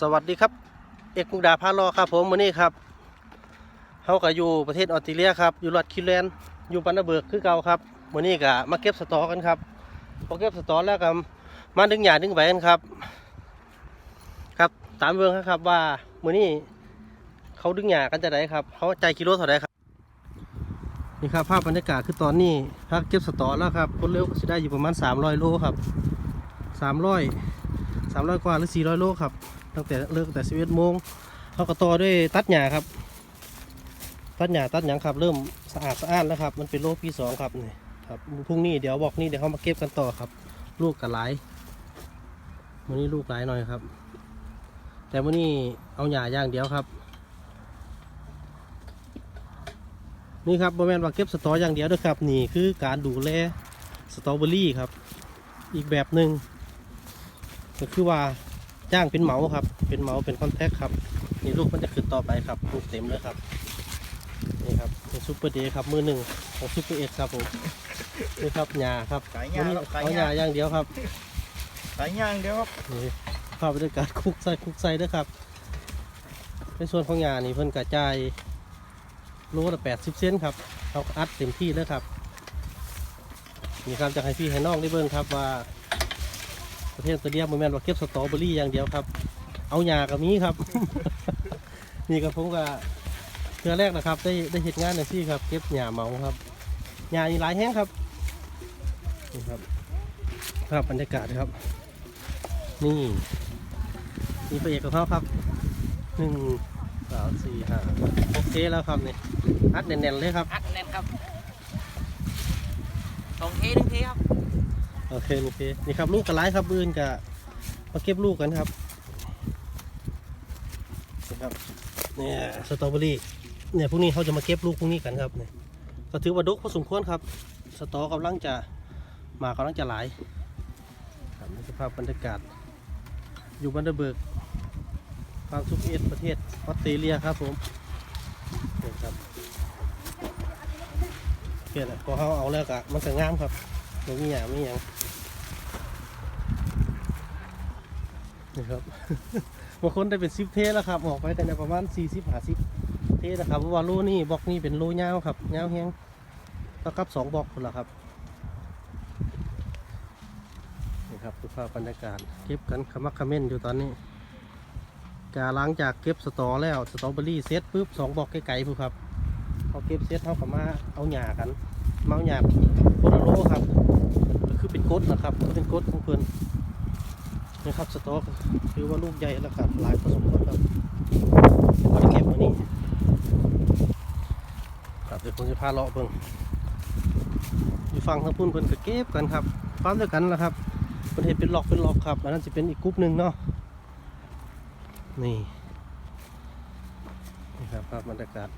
สวัสดีครับเอกมุกดาพาลอครับผมวันนี้ครับเขาก็อยู่ประเทศออสเตรเลียครับอยู่รัฐคิวแลนด์อยู่ปันนาเบิร์กคือเก่าครับวันนี้ก็มาเก็บสตอกันครับพอเก็บสตอแล้วก็มาดึงหยาดึงใบกันครับ ครับตามเบืองครับว่าวันนี้เขาดึงหยากันจะไหนครับเขาใจกิโลเท่าไหรครับนี่ครับภาพบรรยากาศคือตอนนี้พักเก็บสตอแล้วครับคนเร็วก็จะได้อยู่ประมาณ300โลครับ300 300กว่าหรือ400โลครับ ตั้งแต่เลิกแตั้งแต่11โมงเขาก็ต่อด้วยตัดหญ้าครับ ตัดหญ้าตัดหยังครับ เริ่มสะอาดสะอ้านแล้วครับ มันเป็นโลปีสองครับนี่ครับพรุ่งนี้เดี๋ยวบอกนี่เดี๋ยวเขามาเก็บกันต่อครับ ลูกกับหลายวันนี้ลูกหลายหน่อยครับ แต่วันนี้เอาหญ้าอย่างเดียวครับ นี่ครับบริเวณว่าเก็บสตออย่างเดียวด้วยครับ นี่คือการดูแลสตรอเบอรี่ครับ อีกแบบหนึ่งก็คือว่า จ้างเป็นเหมาครับ เป็นเหมาเป็นคอนแทคครับนี่ลูกมันจะขึ้นต่อไปครับลูกเต็มเลยครับนี่ครับเป็นซูเปอร์เดย์ครับมือหนึ่งของซูเปอร์เอ็กครับผมนี่ครับหญ้าครับขายหญ้าวันนี้ครับขายเอาหหญ้าญ้าอย่างเดียวครับสายย่างเดียวครับนี่ภาพบรรยากาศคุกใส่คุกใส่ด้วยครับในส่วนของหญ้านี่เพิ่นกระจายโลละแปดสิบเซนครับเขาอัดเต็มที่เลยครับนี่ครับจะให้พี่ให้น้องได้เบิ่งครับว่า ประเทศออสเตียโมแมนว่าเก็บสตรอเบอรี่อย่างเดียวครับ เอาหญ้ากับมีครับ นี่ครับผมก็เพื่อแรกนะครับ ได้ได้เห็นงานในที่ครับ เก็บหญ้าเมาครับหญ้านี่หลายแห้งครับนี่ครับภาพบรรยากาศครับ นี่นี่พระเอกของเขาครับหนึ่งสามสี่ห้าโอเคแล้วครับนี่อัดแน่นๆเลยครับอัดแน่นครับสองเทหนึ่งเทครับ โอเคโอเคนี่ครับลูกกระไรครับอื่นกับมาเก็บลูกกันครับนี่ครับเนี่ยสตรอเบอรี่เนี่ยพวกนี้เขาจะมาเก็บลูกพวกนี้กันครับเนี่ยก็ถือว่าดกพอสมควรครับสตอกำลังจะมากำลังจะหลายครับนี่สภาพบรรยากาศ อยู่บันเดอร์เบิร์กฟาร์มซุปเอสประเทศออสเตรเลียครับผมนี่ครับเกิดพอเขาเอาแล้วก็มันจะงามครับไม่มีอย่างไม่มีอย่าง นี่ครับบางคนได้เป็นซิปเทสแล้วครับ ออกไปกันประมาณสี่สิบห้าสิบเทสนะครับเพราะว่าโลนี่บล็อกนี่เป็นโลยาวครับยาวแห้งเท่ากับสองบล็อกคนละครับนี่ครับดูภาพบรรยากาศเก็บกันขมักเขม้นอยู่ตอนนี้กาหลังจากเก็บสตอแล้วสตรอเบอรี่เซตปุ๊บสองบล็อกไกลๆปุ๊บครับเขาเก็บเซตเท่ากับมาเอาหญ้ากันมาเอาหญ้าโคโนโลครับคือเป็นกดนะครับเป็นกดของเพื่อน นะครับสต๊อกคือว่าลูกใหญ่แล้วครับหลายผสมควรครับเอาไปเก็บมานี่ครับเดี๋ยวผมจะพาเลาะเพิ่งอยู่ฟังทางพุ่นเพิ่นก็เก็บกันครับฟาร์มเดียวกันแหละครับประเทศเป็นหลอกเป็นหลอกครับอันนั้นจะเป็นอีกกรุ๊ปหนึ่งเนาะนี่นี่ครับภาพบรรยากาศ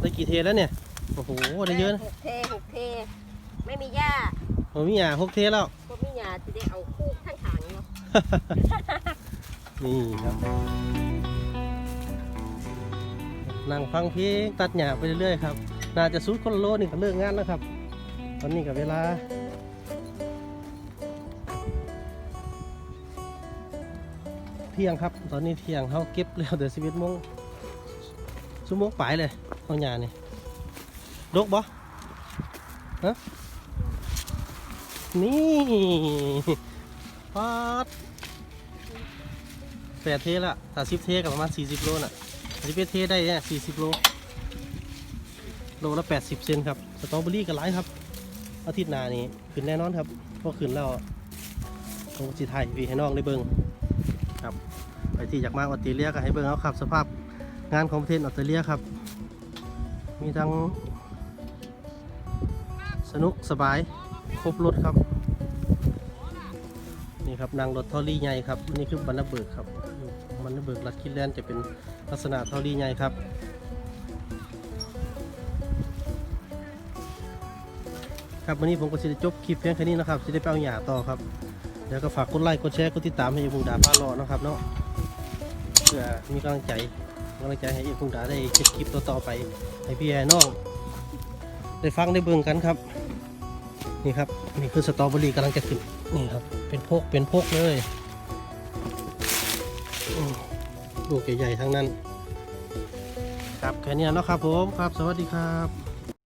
ได้กี่เทแล้วเนี่ยโอ้โหได้เยอะนะหกเทหกเท ไม่มีหญ้าผมมีหยาหกเทแล้วก็มีหญ้าจะได้เอาคู่ข้างขางเนาะนี่ครับ นั่งฟังเพลงตัดหญ้าไปเรื่อยๆครับ น่าจะสุดคนละโลนี่ก็เลิกงานแล้วครับ ตอนนี้กับเวลาเที่ยงครับ ตอนนี้เที่ยงเขาเก็บแล้วเดี๋ยวสิบเอ็ดโมงชั่วโมงปลายเลยเอาหญ้านี่ดกบ่ฮะ นี่ปัดแปดเทละถ้าสิบเทกับประมาณสี่สิบโลน่ะสิบเอ็ดเทได้เนี่ยสี่สิบโล โลละแปดสิบเซนครับ สตรอเบอรี่ก็หลายครับ อาทิตย์หน้านี้ขึ้นแน่นอนครับเพอขึ้นแล้วผมสิไทยวีให้น้องได้เบิ่งครับ ไปที่อยากมาออสเตรเลียก็ให้เบิ่งเอาครับ สภาพงานของประเทศออสเตรเลียครับ มีทั้งสนุกสบายครบรถครับ ครับนางรถทอรี่ใหญ่ครับนี่คือบันนาเบิกครับบันนาเบิกลัดคิดแลนด์จะเป็นลักษณะทอรี่ใหญ่ครับครับวันนี้ผมก็จะจบคลิปเพียงแค่นี้นะครับจะได้ไปเอาหยาต่อครับเดี๋ยวก็ฝากกดไลค์กดแชร์กดติดตามให้เอบุงดาพาเลาะนะครับเนาะเพื่อมีกำลังใจกำลังใจให้เอบุงดาได้เก็บคลิปต่อๆไปให้พี่ให้น้องได้ฟังได้เบิ่งกันครับ นี่ครับ นี่คือสตรอเบอรี่กำลังจะขึ้น นี่ครับ เป็นพกเป็นพกเลยอืมลูกใหญ่ๆทั้งนั้น ครับแค่นี้เนาะครับผมครับ สวัสดีครับ